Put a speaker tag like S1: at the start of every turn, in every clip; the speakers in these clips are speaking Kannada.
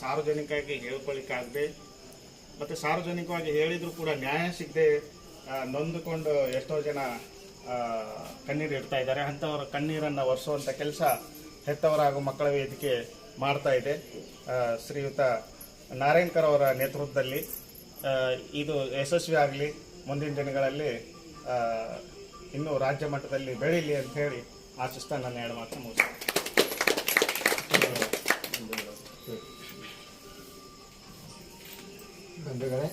S1: ಸಾರ್ವಜನಿಕವಾಗಿ ಹೇಳ್ಕೊಳ್ಳಿಕ್ಕಾಗದೆ ಮತ್ತು ಸಾರ್ವಜನಿಕವಾಗಿ ಹೇಳಿದರೂ ಕೂಡ ನ್ಯಾಯ ಸಿಗದೆ ನೊಂದುಕೊಂಡು ಎಷ್ಟೋ ಜನ ಕಣ್ಣೀರು ಇಡ್ತಾ ಇದ್ದಾರೆ. ಅಂಥವರ ಕಣ್ಣೀರನ್ನು ಒರೆಸುವಂಥ ಕೆಲಸ ಹೆತ್ತವರ ಹಾಗೂ ಮಕ್ಕಳ ವೇದಿಕೆ ಮಾಡ್ತಾ ಇದೆ. ಶ್ರೀಯುತ ನಾರಾಯಣ್ಕರ್ ಅವರ ನೇತೃತ್ವದಲ್ಲಿ ಇದು ಯಶಸ್ವಿ ಆಗಲಿ, ಮುಂದಿನ ದಿನಗಳಲ್ಲಿ ಇನ್ನೂ ರಾಜ್ಯ ಮಟ್ಟದಲ್ಲಿ ಬೆಳೀಲಿ ಅಂತ ಹೇಳಿ ಆಶಿಸ್ತಾ ನನ್ನ ಎರಡು ಮಾತು ಮುಗಿಸ್ತೇನೆ.
S2: ಬಂಧುಗಳೇ,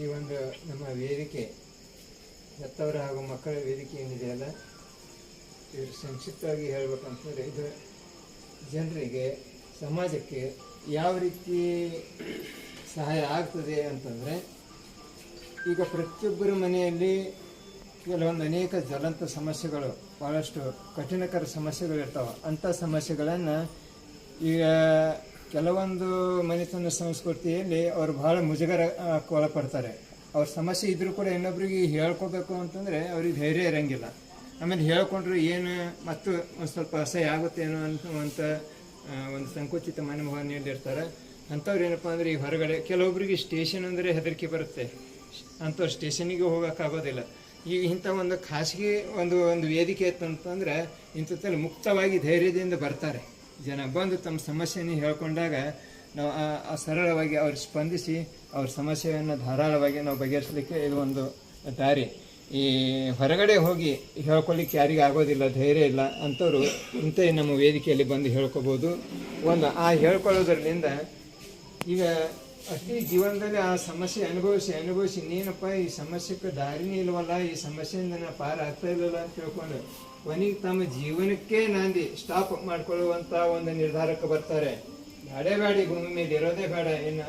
S2: ಈ ಒಂದು ನಮ್ಮ ವೇದಿಕೆ, ಹೆತ್ತವರ ಹಾಗೂ ಮಕ್ಕಳ ವೇದಿಕೆ ಏನಿದೆಯಲ್ಲ ಇವರು ಸಂಕ್ಷಿಪ್ತವಾಗಿ ಹೇಳ್ಬೇಕಂತಂದರೆ ಇದು ಜನರಿಗೆ, ಸಮಾಜಕ್ಕೆ ಯಾವ ರೀತಿ ಸಹಾಯ ಆಗ್ತದೆ ಅಂತಂದರೆ, ಈಗ ಪ್ರತಿಯೊಬ್ಬರ ಮನೆಯಲ್ಲಿ ಕೆಲವೊಂದು ಅನೇಕ ಜ್ವಲಂತ ಸಮಸ್ಯೆಗಳು ಭಾಳಷ್ಟು ಕಠಿಣಕರ ಸಮಸ್ಯೆಗಳು ಇರ್ತಾವೆ. ಅಂಥ ಸಮಸ್ಯೆಗಳನ್ನು ಈಗ ಕೆಲವೊಂದು ಮನೆತನ ಸಂಸ್ಕೃತಿಯಲ್ಲಿ ಅವ್ರು ಬಹಳ ಮುಜುಗರ ಒಳಪಡ್ತಾರೆ ಅವ್ರ ಸಮಸ್ಯೆ ಇದ್ರೂ ಕೂಡ ಇನ್ನೊಬ್ರಿಗೆ ಹೇಳ್ಕೋಬೇಕು ಅಂತಂದರೆ ಅವ್ರಿಗೆ ಧೈರ್ಯ ಇರಂಗಿಲ್ಲ. ಆಮೇಲೆ ಹೇಳ್ಕೊಂಡ್ರು ಏನು, ಮತ್ತು ಒಂದು ಸ್ವಲ್ಪ ಅಸಹ್ಯ ಆಗುತ್ತೇನೋ ಅನ್ನುವಂಥ ಒಂದು ಸಂಕುಚಿತ ಮನೋಭಾವನೆಯಲ್ಲಿರ್ತಾರೆ ಅಂಥವ್ರು ಏನಪ್ಪ ಅಂದರೆ ಈ ಹೊರಗಡೆ ಕೆಲವೊಬ್ಬರಿಗೆ ಸ್ಟೇಷನ್ ಅಂದರೆ ಹೆದರಿಕೆ ಬರುತ್ತೆ. ಅಂಥವ್ರು ಸ್ಟೇಷನಿಗೆ ಹೋಗೋಕ್ಕಾಗೋದಿಲ್ಲ. ಈಗ ಇಂಥ ಒಂದು ಖಾಸಗಿ ಒಂದು ಒಂದು ವೇದಿಕೆ ಇತ್ತಂತಂದ್ರೆ ಇಂಥದ್ದಲ್ಲಿ ಮುಕ್ತವಾಗಿ ಧೈರ್ಯದಿಂದ ಬರ್ತಾರೆ. ಜನ ಬಂದು ತಮ್ಮ ಸಮಸ್ಯೆಯನ್ನು ಹೇಳ್ಕೊಂಡಾಗ ನಾವು ಸರಳವಾಗಿ ಅವ್ರು ಸ್ಪಂದಿಸಿ ಅವ್ರ ಸಮಸ್ಯೆಯನ್ನು ಧಾರಾಳವಾಗಿ ನಾವು ಬಗೆಹರಿಸಲಿಕ್ಕೆ ಇದು ಒಂದು ದಾರಿ. ಈ ಹೊರಗಡೆ ಹೋಗಿ ಹೇಳ್ಕೊಳ್ಳಿಕ್ಕೆ ಯಾರಿಗೂ ಆಗೋದಿಲ್ಲ, ಧೈರ್ಯ ಇಲ್ಲ ಅಂಥವ್ರು ಇಂಥ ನಮ್ಮ ವೇದಿಕೆಯಲ್ಲಿ ಬಂದು ಹೇಳ್ಕೊಬೋದು. ಒಂದು ಆ ಹೇಳ್ಕೊಳ್ಳೋದ್ರಲ್ಲಿಂದ ಈಗ ಅತಿ ಜೀವನದಲ್ಲಿ ಆ ಸಮಸ್ಯೆ ಅನುಭವಿಸಿ ಅನುಭವಿಸಿ, ನೀನಪ್ಪ, ಈ ಸಮಸ್ಯೆಗೆ ದಾರಿನೇ ಇಲ್ವಲ್ಲ ಈ ಸಮಸ್ಯೆಯಿಂದ ನಾನು ಪಾರ ಆಗ್ತಾ ಇಲ್ಲಲ್ಲ ಅಂತ ತಿಳ್ಕೊಂಡು ಕೊನೆಗೆ ತಮ್ಮ ಜೀವನಕ್ಕೆ ನಾಂದಿ ಸ್ಟಾಪ್ ಮಾಡ್ಕೊಳ್ಳುವಂತ ಒಂದು ನಿರ್ಧಾರಕ್ಕೆ ಬರ್ತಾರೆ. ಬೇಡ ಭೂಮಿ ಮೇಲೆ ಇರೋದೇ ಬೇಡ. ಇನ್ನು